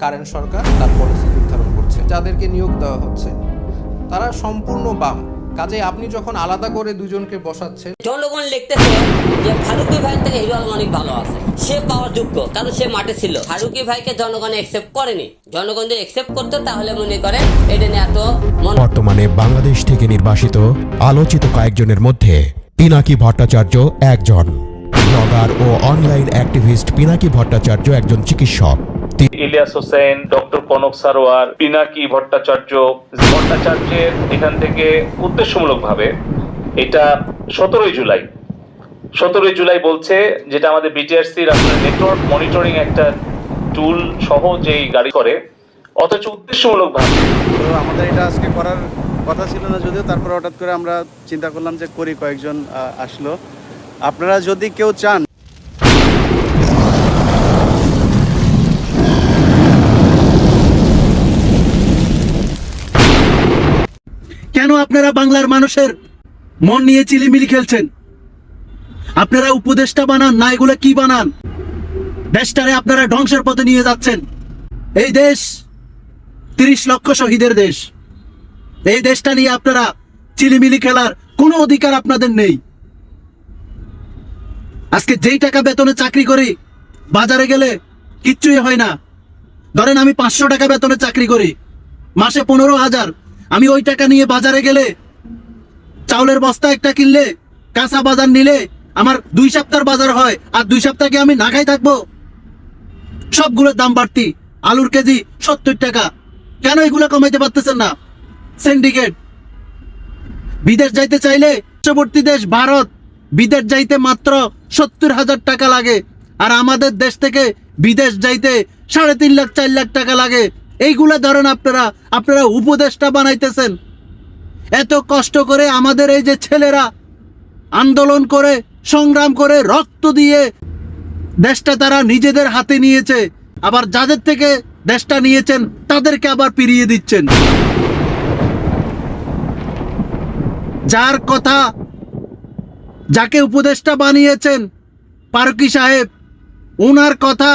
Current সরকার তার policy নির্ধারণ করছে যাদেরকে নিয়োগ দেওয়া হচ্ছে। তারা সম্পূর্ণ বাম। কাজে আপনি যখন আলাদা করে দুজনকে বসাচ্ছেন জনগণ লিখতেছে যে ফারুকি ভাই থেকে হিরো আলম অনেক ভালো আছে। সে পাওয়ার যোগ্য কারণ সে মাঠে ছিল। ফারুকি ভাইকে জনগণ একসেপ্ট করেনি। জনগণ যদি একসেপ্ট করতো তাহলে মনে করে এটা নিয়ে এত মন বর্তমানে বাংলাদেশ থেকে নির্বাসিত আলোচিত কয়েকজনের মধ্যে পিনাকি ভট্টাচার্য একজন। ব্লগার ও অনলাইন অ্যাক্টিভিস্ট পিনাকি ভট্টাচার্য একজন চিকিৎসক। ইলিয়াস হোসেন, ডক্টর কনক সারোয়ার, পিনাকি ভট্টাচার্য। ভট্টাচার্যের এখান থেকে উদ্দেশ্যমূলকভাবে এটা সতেরোই জুলাই। সতেরোই জুলাই বলছে যেটা আমাদের বিটিআরসির আপনার নেটওয়ার্ক মনিটরিং একটা টুল সহ যেই গাড়ি করে। অথচ উদ্দেশ্যমূলকভাবে তো আমাদের এটা আজকে করার কথা ছিল না যদিও, তারপরে হঠাৎ করে আমরা চিন্তা করলাম যে করি, কয়েকজন আসলো। আপনারা যদি কেউ চান কেন আপনারা বাংলার মানুষের মন নিয়ে চিলিমিলি খেলছেন? আপনারা উপদেষ্টা বানান, না এগুলো কি বানান? দেশটারে আপনারা ধ্বংসের পথে নিয়ে যাচ্ছেন। এই দেশ তিরিশ লক্ষ শহীদের দেশ। এই দেশটা নিয়ে আপনারা চিলিমিলি খেলার কোনো অধিকার আপনাদের নেই। আজকে যেই টাকা বেতনে চাকরি করি, বাজারে গেলে কিচ্ছুই হয় না। ধরেন আমি পাঁচশো টাকা বেতনে চাকরি করি, মাসে পনেরো হাজার আমি ওই টাকা নিয়ে বাজারে গেলে, চাউলের বস্তা একটা কিনলে, কাঁচা বাজার নিলে আমার দুই সপ্তাহের বাজার হয়, আর দুই সপ্তাহে আমি না খাই থাকব? সবগুলোর দাম বাড়তি, আলুর কেজি সত্তর টাকা। কেন এগুলো কমাইতে পারতেছেন না? সিন্ডিকেট বিদেশ যাইতে চাইলে পার্শ্ববর্তী দেশ ভারত। বিদেশ যাইতে মাত্র সত্তর হাজার টাকা লাগে, আর আমাদের দেশ থেকে বিদেশ যাইতে সাড়ে তিন লাখ, চার লাখ টাকা লাগে। এইগুলা ধরেন আপনারা আপনারা উপদেশটা বানাইতেছেন। এত কষ্ট করে আমাদের এই যে ছেলেরা আন্দোলন করে, সংগ্রাম করে, রক্ত দিয়ে দেশটা তারা নিজেদের হাতে নিয়েছে, আবার যাদের থেকে দেশটা নিয়েছেন, তাদেরকে আবার পিরিয়ে দিচ্ছেন। যার কথা যাকে উপদেষ্টা বানিয়েছেন, পারকি সাহেব ওনার কথা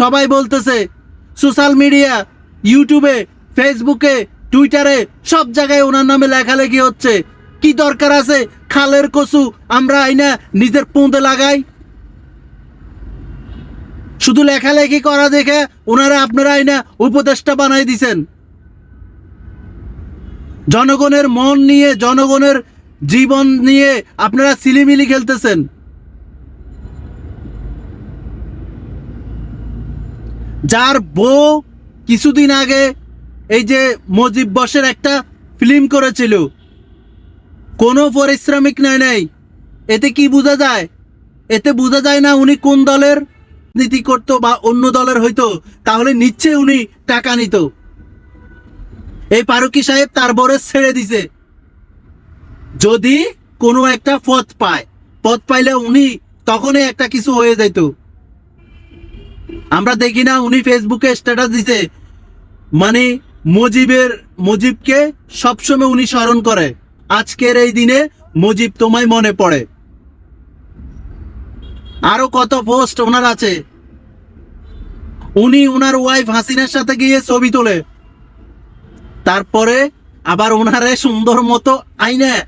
সবাই বলতেছে, সোশ্যাল মিডিয়া ইউটিউবে, ফেসবুকে, টুইটারে, সব জায়গায় ওনার নামে লেখালেখি হচ্ছে। কি দরকার আছে? খালের কচু আমরা আইনা নিজের পোঁদে লাগাই। শুধু লেখালেখি করা দেখে ওনারা আপনারা আইনা উপদেষ্টা বানাই দিছেন। জনগণের মন নিয়ে, জনগণের জীবন নিয়ে আপনারা সিলিমিলি খেলতেছেন। যার বউ কিছুদিন আগে এই যে মজিব বসের একটা ফিল্ম করেছিল। কোনো পরিশ্রমিক নেয় নাই। এতে কি বোঝা যায়? এতে বোঝা যায় না উনি কোন দলের নীতি করতো বা অন্য দলের হইতো। তাহলে নিচ্ছে উনি টাকা নিত। এই পারুকি সাহেব তার বরে ছেড়ে দিছে। যদি কোনো একটা পথ পায় পথ পাইলে উনি তখনই একটা কিছু হয়ে যাইত। আমরা দেখি না, উনি ফেসবুকে স্ট্যাটাস দিছে। মানে মুজিবের, মুজিবকে সবসময় উনি স্মরণ করে। আজকের এই দিনে মুজিব তোমায় মনে পড়ে। আরও কত পোস্ট ওনার আছে। উনি ওনার ওয়াইফ হাসিনার সাথে গিয়ে ছবি তোলে। তারপরে আবার ওনারে সুন্দর মতো আইনে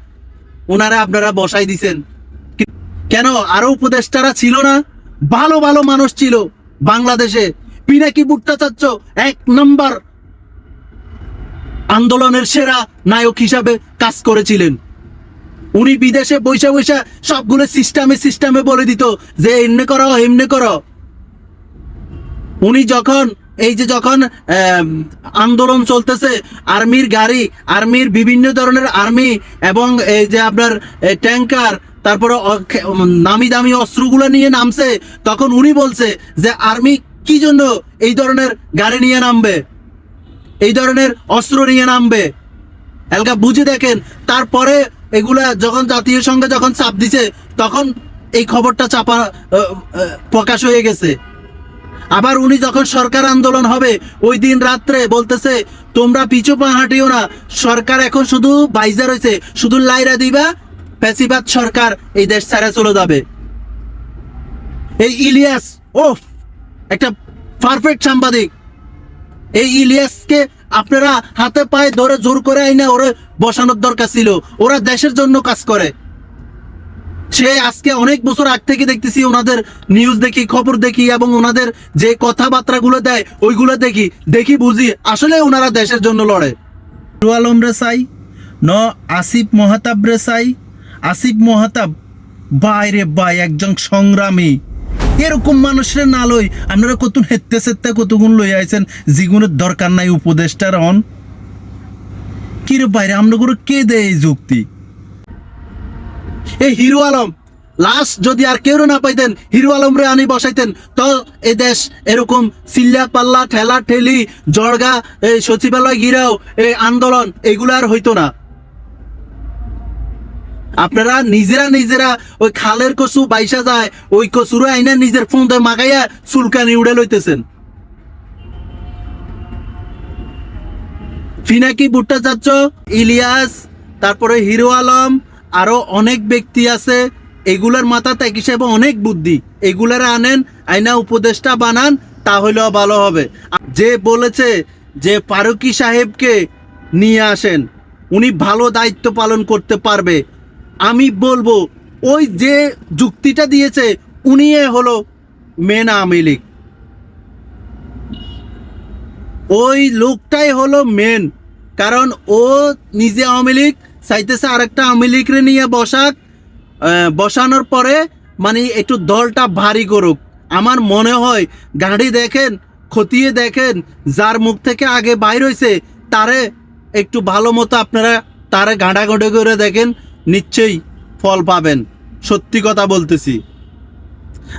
ওনারা আপনারা বসাই দিছেন। কেন? আরও উপদেষ্টারা ছিল না? ভালো ভালো মানুষ ছিল। বাংলাদেশে পিনাকি ভট্টাচার্য এক নম্বর আন্দোলনের সেরা নায়ক হিসাবে কাজ করেছিলেন। উনি বিদেশে বৈশা বৈশা সবগুলো সিস্টেমে সিস্টেমে বলে দিত যে এমনি করো এমনি করো। উনি যখন, এই যে যখন আন্দোলন চলতেছে, আর্মির গাড়ি, আর্মির বিভিন্ন ধরনের আর্মি এবং এই যে আপনার ট্যাঙ্কার তারপরে নামি দামি অস্ত্রগুলো নিয়ে নামছে। তখন উনি বলছে যে, আর্মি, কি জন্য এই ধরনের গাড়ি নিয়ে নামবে? এই ধরনের অস্ত্র নিয়ে নামবে? এলকা বুঝে দেখেন, তারপরে এগুলা যখন জাতীয় সঙ্গে যখন চাপ দিছে, তখন এই খবরটা চাপা প্রকাশ হয়ে গেছে। আবার উনি যখন সরকার আন্দোলন হবে, ওই দিন রাত্রে বলতেছে, তোমরা পিছু পা হাঁটিও না, সরকার এখন শুধু বাইজা রয়েছে, শুধু লাইরা দিবা পেশিবাদ সরকার এই দেশ ছেড়ে চলে যাবে। এই ইলিয়াস, ওফ, একটা পারফেক্ট সাংবাদিক। এই ইলিয়াসকে আপনারা হাতে পায়ে ধরে জোর করে আইনা ওরা বসানোর দরকার ছিল। ওরা দেশের জন্য কাজ করে। সে আজকে অনেক বছর আগ থেকে দেখতেছি ওনাদের নিউজ দেখি, খবর দেখি এবং ওনাদের যে কথাবার্তাগুলো দেয়, ওইগুলো দেখি। দেখি বুঝি আসলে ওনারা দেশের জন্য লড়ে। আলম রে চাই, ন আসিফ মহাতাব রে চাই আসিফ মহাতাব, বাইরে বাই একজন সংগ্রামী। এরকম মানুষের না লই আপনারা কত হেত্তে সেত্তে কতগুণ লই আইছেন যেগুলোর দরকার নাই উপদেষ্টার হন। কিরে বাইরে, আমরা করে কে দেয় এই যুক্তি? এই হিরো আলম লাস্ট যদি আর কেউ না পাইতেন, হিরো আলম রে আনি বসাইতেন, তো এ দেশ এরকম সিল্লা পাল্লা, ঠেলা, ঠেলি জড়গা এই সচিবালয় গিরাও এই আন্দোলন, এগুলো আর হইতো না। আপনারা নিজেরা নিজেরা ওই খালের কচু বাইসা যায়, ওই কচুরে আইনা নিজের ফোন দিয়ে মাগাইয়া চুলকানি উড়ে লইতেছেন। ফিনাকি ভুট্টাচার্য, ইলিয়াস, তারপরে হিরো আলম, আরও অনেক ব্যক্তি আছে, এগুলার মাথাতে এক হিসেবে অনেক বুদ্ধি। এগুলার আনেন, আইনা উপদেষ্টা বানান, তাহলেও ভালো হবে। যে বলেছে যে ফারুকি সাহেবকে নিয়ে আসেন, উনি ভালো দায়িত্ব পালন করতে পারবে। আমি বলব, ওই যে যুক্তিটা দিয়েছে, উনি হলো মেন আওয়ামী লীগ ওই লোকটাই হলো মেন, কারণ ও নিজে আওয়ামী লীগ, চাইতেছে আরেকটা আওয়ামী লীগরে নিয়ে বসাক। বসানোর পরে মানে একটু দলটা ভারী করুক। আমার মনে হয়, গাড়ি দেখেন, খতিয়ে দেখেন, যার মুখ থেকে আগে বাইর হয়েছে তারে একটু ভালো মতো আপনারা তারে গাঁডা গড়ে করে দেখেন। নিশ্চয়ই ফল পাবেন। সত্যি কথা বলতেছি।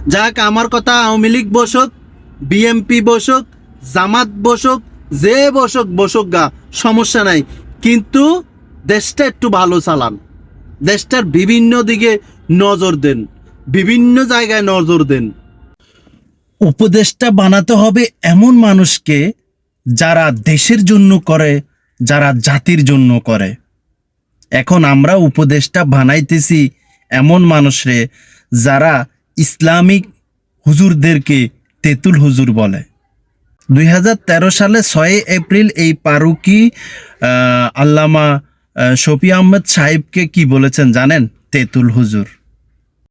যাক, আমার কথা আওয়ামী লীগ বসক, বিএমপি বসক, জামাত বসক, যে বসক বসক গা, সমস্যা নাই। কিন্তু দেশটা একটু ভালো চালান। দেশটার বিভিন্ন দিকে নজর দেন, বিভিন্ন জায়গায় নজর দেন। উপদেশটা বানাতে হবে এমন মানুষকে যারা দেশের জন্য করে, যারা জাতির জন্য করে। এখন আমরা উপদেশটা বানাইতেছি এমন মানুষরে যারা ইসলামিক হুজুরদেরকে তেতুল হুজুর বলে। দুই হাজার তেরো সালে ছয় এপ্রিল এই পারুকি আল্লামা শফি আহমেদ সাহেবকে কি বলেছেন জানেন? তেতুল হুজুর।